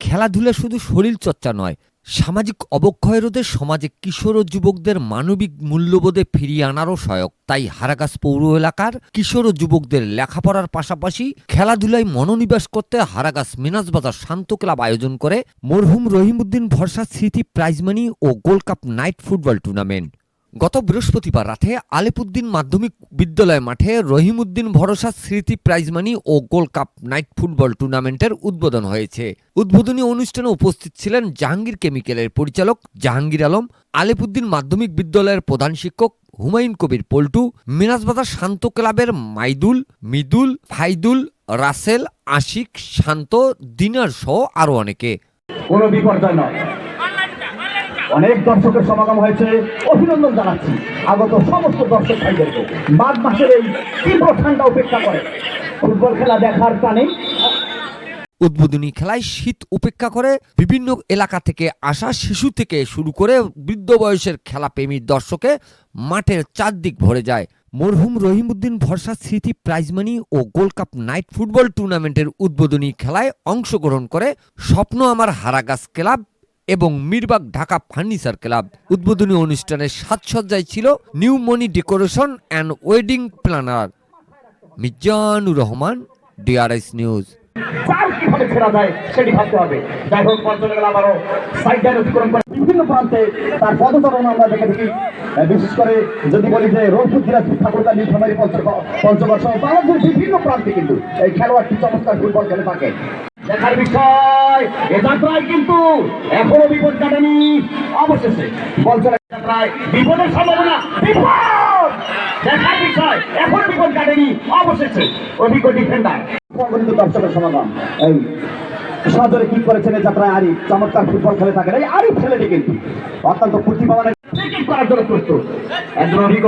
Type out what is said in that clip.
খেলাধুলা শুধু শরীর চর্চা নয়, সামাজিক অবক্ষয় রোধে সমাজে কিশোর ও যুবকদের মানবিক মূল্যবোধে ফিরিয়ে আনারও সহায়ক। তাই হারাগাছ পৌর এলাকার কিশোর ও যুবকদের লেখাপড়ার পাশাপাশি খেলাধুলায় মনোনিবেশ করতে হারাগাস হারাগাছ মিনাজবাজার শান্ত ক্লাব আয়োজন করে মরহুম রহিমউদ্দিন ভরসা স্মৃতি প্রাইজমানি ও gold cup night football tournament. গত বৃহস্পতিবার রাতে আলিপুদ্দিন মাধ্যমিক বিদ্যালয় মাঠে রহিমউদ্দিন ভরসা স্মৃতি প্রাইজমানি ও গোল্ড কাপ নাইট ফুটবল টুর্নামেন্টের উদ্বোধন হয়েছে। উদ্বোধনী অনুষ্ঠানে উপস্থিত ছিলেন জাহাঙ্গীর কেমিক্যালের পরিচালক জাহাঙ্গীর আলম আলিপুদ্দিন মাধ্যমিক বিদ্যালয়ের প্রধান শিক্ষক হুমায়ুন কবির পল্টু মিনাজবাজার শান্ত ক্লাবের মাইদুল, মিদুল, ফাইদুল, রাসেল, আশিক, শান্ত, দিনার সহ আরও অনেকে। কোনো বিপর্যয় নয়। অনেক দর্শকের সমাগম হয়েছে। অভিনন্দন জানাচ্ছি। আগত সমস্ত দর্শক ভাইদেরকে। মাঘ মাসের এই তীব্র ঠান্ডা উপেক্ষা করে। ফুটবল খেলা দেখার টানে। উদ্বোধনী খেলায় শীত উপেক্ষা করে বিভিন্ন এলাকা থেকে আসা শিশু থেকে শুরু করে বৃদ্ধ বয়সের খেলাপ্রেমী দর্শকে মাঠের চারদিক ভরে যায়। মরহুম রহিমউদ্দিন ভরসা স্মৃতি প্রাইজমানি ও গোল্ড কাপ নাইট ফুটবল টুর্নামেন্টের উদ্বোধনী খেলায় অংশগ্রহণ করে স্বপ্ন আমার হারাগাছ ক্লাব এবং মিরবাগ ঢাকা ফার্নিচার ক্লাব উদ্বোধনী অনুষ্ঠানের সাজসজ্জায় ছিল new Moni decoration and wedding planner. Mizanur Rahman, DRS news. বিশেষ করে যদি বলি যে ঠাকুরদা বিভিন্ন প্রান্তে কিন্তু এই খেলোয়াড়টি চমৎকার ফুটবল খেলে থাকে। দেখার বিষয় এ যাত্রায় কিন্তু এখনও বিপদ কাটেনি অবশেষে। বল চলে যাত্রায় বিপদের সম্ভাবনা বিপদ! দেখার বিষয় এখনও বিপদ কাটেনি অবশেষে। অভিজ্ঞ ডিফেন্ডার দর্শকের সমাগম। এই সজরে কি করেছেন এই যাত্রায় আরিফ। চমৎকার ফুটবল খেলে থাকেন। এই আরিফ ছেলেটি কিন্তু অত্যন্ত করার জন্য প্রস্তুত। একজন অভিজ্ঞ